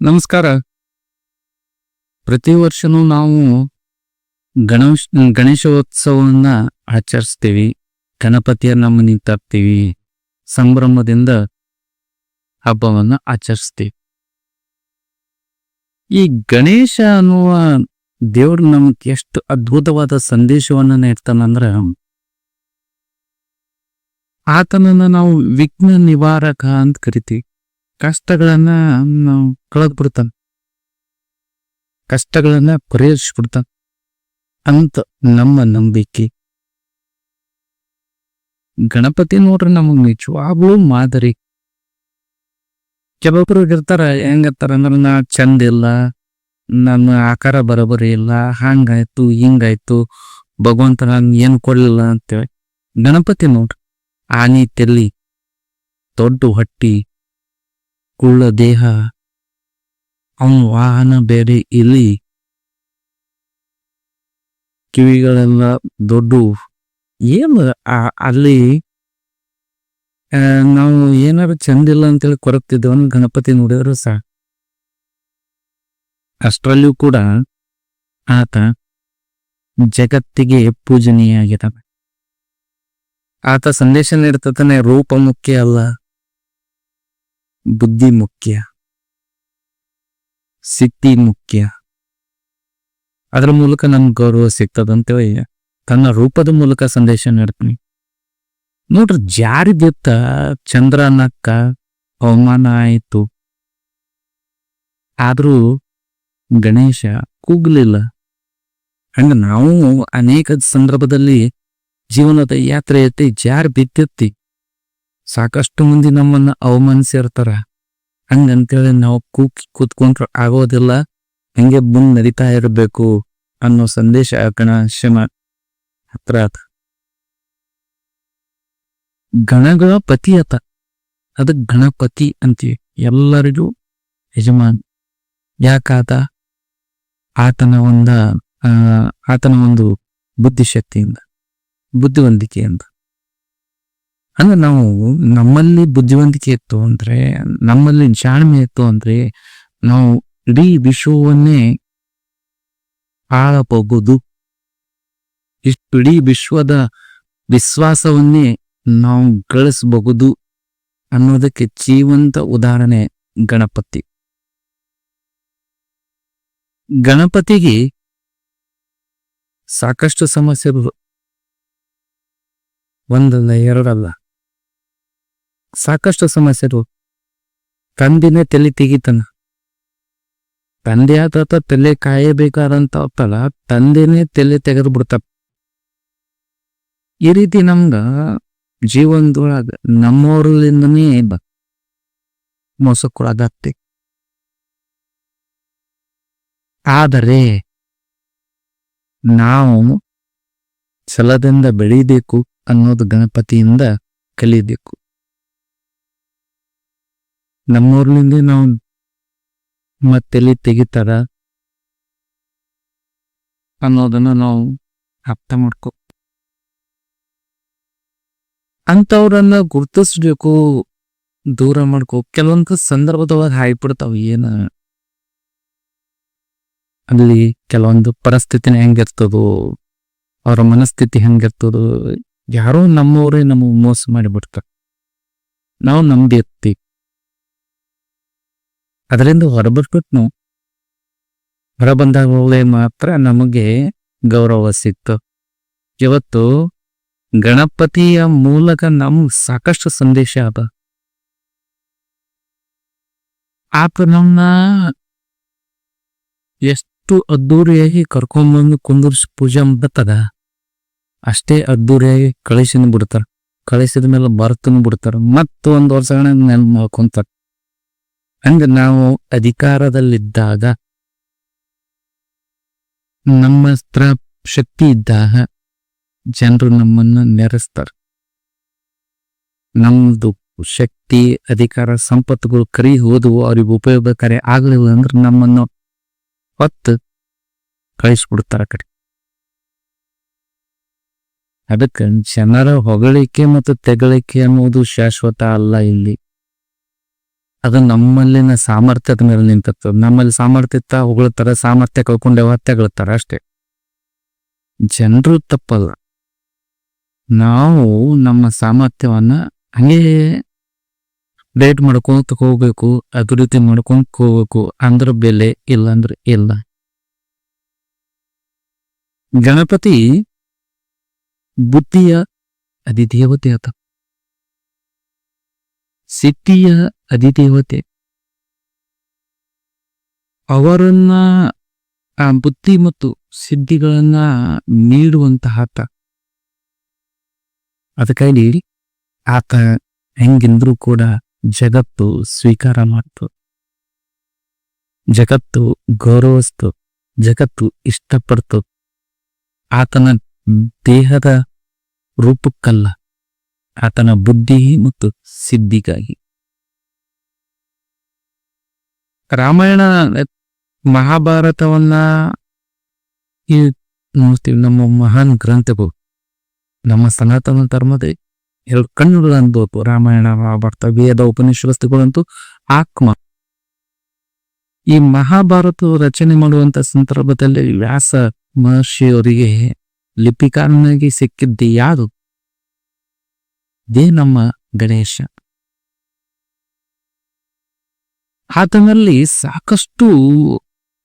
ನಮಸ್ಕಾರ. ಪ್ರತಿ ವರ್ಷನೂ ನಾವು ಗಣೇಶ, ಗಣೇಶೋತ್ಸವವನ್ನ ಆಚರಿಸ್ತೀವಿ. ಗಣಪತಿಯನ್ನ ಮನೆಗೆ ತರ್ತೀವಿ. ಸಂಭ್ರಮದಿಂದ ಹಬ್ಬವನ್ನು ಆಚರಿಸ್ತೀವಿ. ಈ ಗಣೇಶ ಅನ್ನುವ ದೇವ್ರು ನಮಗೆ ಎಷ್ಟು ಅದ್ಭುತವಾದ ಸಂದೇಶವನ್ನ ನೀಡ್ತಾನಂದ್ರ, ಆತನನ್ನ ನಾವು ವಿಘ್ನ ನಿವಾರಕ ಅಂತ ಕರಿತೀವಿ. ಕಷ್ಟಗಳನ್ನ ನಾವು ಕಳೆದ್ ಬಿಡ್ತಾನೆ. ಕಷ್ಟಗಳನ್ನ ಪರಿಹರಿಸ್ಬಿಡ್ತಾನೆ. ಅಂತ ನಮ್ಮ ನಂಬಿಕೆ. ಗಣಪತಿ ನೋಡ್ರಿ ನಮಗ್ ನಿಜವಾಗ್ಲೂ ಮಾದರಿ. ಕೆಲವೊಬ್ರು ಇರ್ತಾರ ಹೆಂಗತ್ತಾರ ಅಂದ್ರ, ನಾ ಚಂದ ಇಲ್ಲ, ನನ್ನ ಆಕಾರ ಬರೋಬರಿ ಇಲ್ಲ, ಹಂಗಾಯ್ತು, ಹಿಂಗಾಯ್ತು, ಭಗವಂತ ನಾನು ಏನು ಕೊಡ್ಲಿಲ್ಲ ಅಂತೇಳಿ. ಗಣಪತಿ ನೋಡ್ರಿ ಆನಿ ತೆಲ್ಲಿ ದೊಡ್ಡ ಹೊಟ್ಟಿ ಕುಳ್ಳ ದೇಹ ಅವನ ವಾಹನ ಬೇರೆ ಇಲ್ಲಿ. ಕಿವಿಗಳೆಲ್ಲ ದೊಡ್ಡ. ಏನು ಅಲ್ಲಿ ನಾವು ಏನಾರು ಚಂದಿಲ್ಲ ಅಂತೇಳಿ ಕೊರಗ್ತಿದ್ದೇವೆ ಅಂದ್ರೆ ಗಣಪತಿ ನೋಡಿದ್ರು ಸಾ. ಅಷ್ಟರಲ್ಲೂ ಕೂಡ ಆತ ಜಗತ್ತಿಗೆ ಪೂಜನೀಯ ಆಗಿದ್ದಾನೆ. ಆತ ಸಂದೇಶ ನೀಡ್ತಾನೆ ರೂಪ ಮುಖ್ಯ ಅಲ್ಲ. ಬುದ್ಧಿ ಮುಖ್ಯ ಸಿದ್ಧಿ ಮುಖ್ಯ ಅದರ ಮೂಲಕ ನಮ್ಗೆ ಗೌರವ ಸಿಗ್ತದಂತೇಳಿ ತನ್ನ ರೂಪದ ಮೂಲಕ ಸಂದೇಶ ನೀಡ್ತೀನಿ. ನೋಡ್ರಿ ಜಾರಿ ಬಿತ್ತ ಚಂದ್ರನಕ್ಕ ಅವಮಾನ ಆಯಿತು. ಆದರೂ ಗಣೇಶ ಕೂಗ್ಲಿಲ್ಲ. ಹಂಗ ನಾವು ಅನೇಕ ಸಂದರ್ಭದಲ್ಲಿ ಜೀವನದ ಯಾತ್ರೆ ಐತಿ ಜಾರಿ ಬಿದ್ದಿರ್ತಿ ಸಾಕಷ್ಟು ಮಂದಿ ನಮ್ಮನ್ನ ಅವಮಾನಿಸಿರ್ತಾರ ಹಂಗಂತೇಳಿ ನಾವು ಕೂಕಿ ಕೂತ್ಕೊಂಡ್ರ ಆಗೋದಿಲ್ಲ. ಹಂಗೆ ಮುಂದ್ ನಡೀತಾ ಇರಬೇಕು ಅನ್ನೋ ಸಂದೇಶ ಗಣೇಶನ ಹತ್ರ ಆತ. ಗಣಗಳ ಪತಿ ಆತ. ಅದಕ್ ಗಣಪತಿ ಅಂತೀವಿ. ಎಲ್ಲರಿಗೂ ಯಜಮಾನ್. ಯಾಕಾತ ಆತನ ಒಂದ ಆತನ ಒಂದು ಬುದ್ಧಿಶಕ್ತಿಯಿಂದ, ಬುದ್ಧಿವಂತಿಕೆಯಿಂದ. ಅಂದ್ರೆ ನಾವು ನಮ್ಮಲ್ಲಿ ಬುದ್ಧಿವಂತಿಕೆ ಇತ್ತು ಅಂದ್ರೆ, ನಮ್ಮಲ್ಲಿ ಜಾಣ್ಮೆ ಇತ್ತು ಅಂದ್ರೆ, ನಾವು ಇಡೀ ವಿಶ್ವವನ್ನೇ ಆಳಬಹುದು ಇಷ್ಟು ಇಡೀ ವಿಶ್ವದ ವಿಶ್ವಾಸವನ್ನೇ ನಾವು ಗಳಿಸಬಹುದು ಅನ್ನೋದಕ್ಕೆ ಜೀವಂತ ಉದಾಹರಣೆ ಗಣಪತಿ. ಗಣಪತಿಗೆ ಸಾಕಷ್ಟು ಸಮಸ್ಯೆಗಳು ಒಂದಲ್ಲ ಎರಡಲ್ಲ. ಸಾಕಷ್ಟು ಸಮಸ್ಯೆಗಳು. ತಂದಿನೇ ತಲೆ ತೆಗಿತಾನ. ತಂದೆ ಆತ ತಲೆ ಕಾಯಬೇಕಾದಂತ ಹೋಗ್ತಲ್ಲ ತಂದೆನೇ ತಲೆ ತೆಗೆದು ಬಿಡ್ತಾರ ಈ ರೀತಿ ನಮ್ಗ ಜೀವನದೊಳಗ ನಮ್ಮವ್ರಲಿಂದನೇ ಮೋಸಕ್ಕೊಳಗಾಗ್ತಿ ಆದರೆ ನಾವು ಛಲದಿಂದ ಬೆಳೀಬೇಕು ಅನ್ನೋದು ಗಣಪತಿಯಿಂದ ಕಲಿಬೇಕು. ನಮ್ಮೂರ್ಲಿಂದ ನಾವು ಮತ್ತೆಲ್ಲಿ ತೆಗಿತಾರ ಅನ್ನೋದನ್ನ ನಾವು ಅರ್ಥ ಮಾಡ್ಕೋ ಅಂಥವ್ರನ್ನ ಗುರ್ತಿಸ್ಬೇಕು, ದೂರ ಮಾಡ್ಕೋ ಕೆಲವೊಂದು ಸಂದರ್ಭದೊಳಗ ಹಾಯ್ಬಿಡ್ತಾವ, ಏನ? ಅಲ್ಲಿ ಕೆಲವೊಂದು ಪರಿಸ್ಥಿತಿನ ಹೆಂಗಿರ್ತದೋ, ಅವ್ರ ಮನಸ್ಥಿತಿ ಹೆಂಗಿರ್ತದೋ, ಯಾರೋ ನಮ್ಮವರೇ ನಮಗ್ ಮೋಸ ಮಾಡಿಬಿಡ್ತಾರೆ. ನಾವು ನಂಬಿರ್ತೀವಿ ಅದರಿಂದ ಹೊರಬಿಟ್ಬಿಟ್ಟು ನಾವು ಹೊರ ಬಂದಾಗಲೇ ಮಾತ್ರ ನಮಗೆ ಗೌರವ ಸಿಕ್ತು. ಇವತ್ತು ಗಣಪತಿಯ ಮೂಲಕ ನಮ್ಗ್ ಸಾಕಷ್ಟು ಸಂದೇಶ ಅದ. ಆತ ನಮ್ಮನ್ನ ಎಷ್ಟು ಅದ್ದೂರಿಯಾಗಿ ಕರ್ಕೊಂಡ್ಬಂದು ಕುಂದರ್ಸಿ ಪೂಜೆ ಬರ್ತದ ಅಷ್ಟೇ ಅದ್ದೂರಿಯಾಗಿ ಕಳಿಸಿನ ಬಿಡ್ತಾರ. ಕಳಿಸಿದ ಮೇಲೆ ಬರ್ತನು ಬಿಡ್ತಾರ. ಮತ್ತ ಒಂದು ವರ್ಷ ನೆನ್ಪು ಮಾಡ್ಕೊಂತಾರ. ಹಂಗ ನಾವು ಅಧಿಕಾರದಲ್ಲಿದ್ದಾಗ, ನಮ್ಮ ಸ್ತ್ರ ಶಕ್ತಿ ಇದ್ದಾಗ ಜನರು ನಮ್ಮನ್ನ ನೆರೆಸ್ತಾರೆ. ನಮ್ದು ಶಕ್ತಿ, ಅಧಿಕಾರ, ಸಂಪತ್ತುಗಳು ಕರಿ ಹೋದವು, ಅವ್ರಿಗೆ ಉಪಯೋಗಕಾರಿ ಆಗ್ಲಿಲ್ಲ ಅಂದ್ರೆ ನಮ್ಮನ್ನು ಹೊತ್ತು ಕಳಿಸ್ಬಿಡ್ತಾರ ಕಡೆ. ಅದಕ್ಕೆ ಜನರ ಹೊಗಳಿಕೆ ಮತ್ತು ತೆಗಳಿಕೆ ಅನ್ನುವುದು ಶಾಶ್ವತ ಅಲ್ಲ ಇಲ್ಲಿ. ಅದು ನಮ್ಮಲ್ಲಿನ ಸಾಮರ್ಥ್ಯದ ಮೇಲೆ ನಿಂತಿರ್ತದೆ ನಮ್ಮಲ್ಲಿ ಸಾಮರ್ಥ್ಯ ಇತ್ತ ಹೊಗಳ್ತಾರ, ಸಾಮರ್ಥ್ಯ ಕಳ್ಕೊಂಡೇವ ತೆಗಳ್ತಾರ ಅಷ್ಟೇ. ಜನರು ತಪ್ಪಲ್ಲ. ನಾವು ನಮ್ಮ ಸಾಮರ್ಥ್ಯವನ್ನ ಹಂಗೆ ಡೇಟ್ ಮಾಡ್ಕೊಂತ ಹೋಗ್ಬೇಕು, ಅಭಿವೃದ್ಧಿ ಮಾಡ್ಕೊಂತ ಹೋಗ್ಬೇಕು. ಅಂದ್ರ ಬೆಲೆ ಇಲ್ಲ ಅಂದ್ರೆ ಇಲ್ಲ. ಗಣಪತಿ ಬುದ್ಧಿಯ ಅಧಿದೇವತೆ ಆತ ಸಿದ್ಧಿಯ ಅಧಿದೇವತೆ. ಅವರನ್ನ ಬುದ್ಧಿ ಮತ್ತು ಸಿದ್ಧಿಗಳನ್ನ ನೀಡುವಂತಹ ಆತ ಅದಕ್ಕಾಗಿ ಆತ ಹೆಂಗಿಂದ್ರೂ ಕೂಡ ಜಗತ್ತು ಸ್ವೀಕಾರ ಮಾಡ್ತು. ಜಗತ್ತು ಗೌರವಿಸ್ತು. ಜಗತ್ತು ಇಷ್ಟಪಡ್ತು. ಆತನ ದೇಹದ ರೂಪಕ್ಕಲ್ಲ. ಆತನ ಬುದ್ಧಿ ಮತ್ತು ಸಿದ್ಧಿಗಾಗಿ. ರಾಮಾಯಣ ಮಹಾಭಾರತವನ್ನ ಈ ನೋಡ್ತೀವಿ, ನಮ್ಮ ಮಹಾನ್ ಗ್ರಂಥಗಳು. ನಮ್ಮ ಸನಾತನ ಧರ್ಮದ ಎರಡು ಕಣ್ಣುಗಳು ರಾಮಾಯಣ, ಮಹಾಭಾರತ, ವೇದ, ಉಪನಿಷತ್ತುಗಳಂತೂ ಆತ್ಮ. ಈ ಮಹಾಭಾರತ ರಚನೆ ಮಾಡುವಂತ ಸಂದರ್ಭದಲ್ಲಿ ವ್ಯಾಸ ಮಹರ್ಷಿಯವರಿಗೆ ಲಿಪಿಕಾರನಾಗಿ ಸಿಕ್ಕಿದ್ದು ಯಾರು? ಇದೇ ನಮ್ಮ ಗಣೇಶ. ಆತನಲ್ಲಿ ಸಾಕಷ್ಟು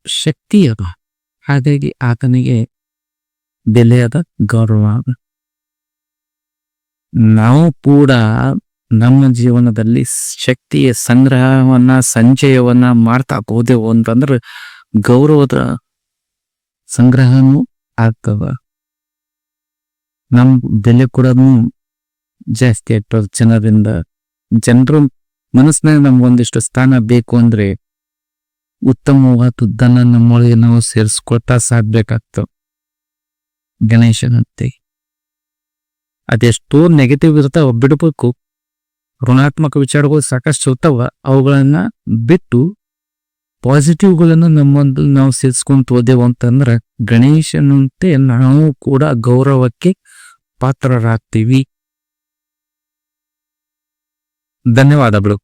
ಶಕ್ತಿ ಅದ. ಹಾಗಾಗಿ ಆತನಿಗೆ ಗೌರವ ಅದ. ನಾವು ಕೂಡ ನಮ್ಮ ಜೀವನದಲ್ಲಿ ಶಕ್ತಿಯ ಸಂಗ್ರಹವನ್ನ, ಸಂಚಯವನ್ನ ಮಾಡ್ತಾ ಹೋದೆವು ಅಂತಂದ್ರೆ ಗೌರವದ ಸಂಗ್ರಹನೂ ಆಗ್ತದ. ನಮ್ ಬೆಲೆ ಕೂಡ ಜಾಸ್ತಿ ಆಗ್ತದೆ ಜನರಿಂದ. ಜನರು ಮನಸ್ಸಿನಾಗ ನಮ್ಗೊಂದಿಷ್ಟು ಸ್ಥಾನ ಬೇಕು ಅಂದ್ರೆ ಉತ್ತಮವಾದದ್ದನ್ನ ನಮ್ಮೊಳಗೆ ನಾವು ಸೇರಿಸ್ಕೊಳ್ತಾ ಸಾಧ್ಬೇಕಾಗ್ತವ ಗಣೇಶನಂತೆ ಅದೆಷ್ಟೋ ನೆಗೆಟಿವ್ ಇರ್ತಾವ ಬಿಡಬೇಕು. ಋಣಾತ್ಮಕ ವಿಚಾರಗಳು ಸಾಕಷ್ಟು ಇರ್ತಾವ, ಅವುಗಳನ್ನ ಬಿಟ್ಟು ಪಾಸಿಟಿವ್ಗಳನ್ನು ನಮ್ಮೊಂದು ನಾವು ಸೇರಿಸ್ಕೊಂತ ಹೋದೆವು ಅಂತಂದ್ರೆ ಗಣೇಶನಂತೆ ನಾವು ಕೂಡ ಗೌರವಕ್ಕೆ ಪಾತ್ರರಾಗ್ತೀವಿ. ధన్యవాదములు.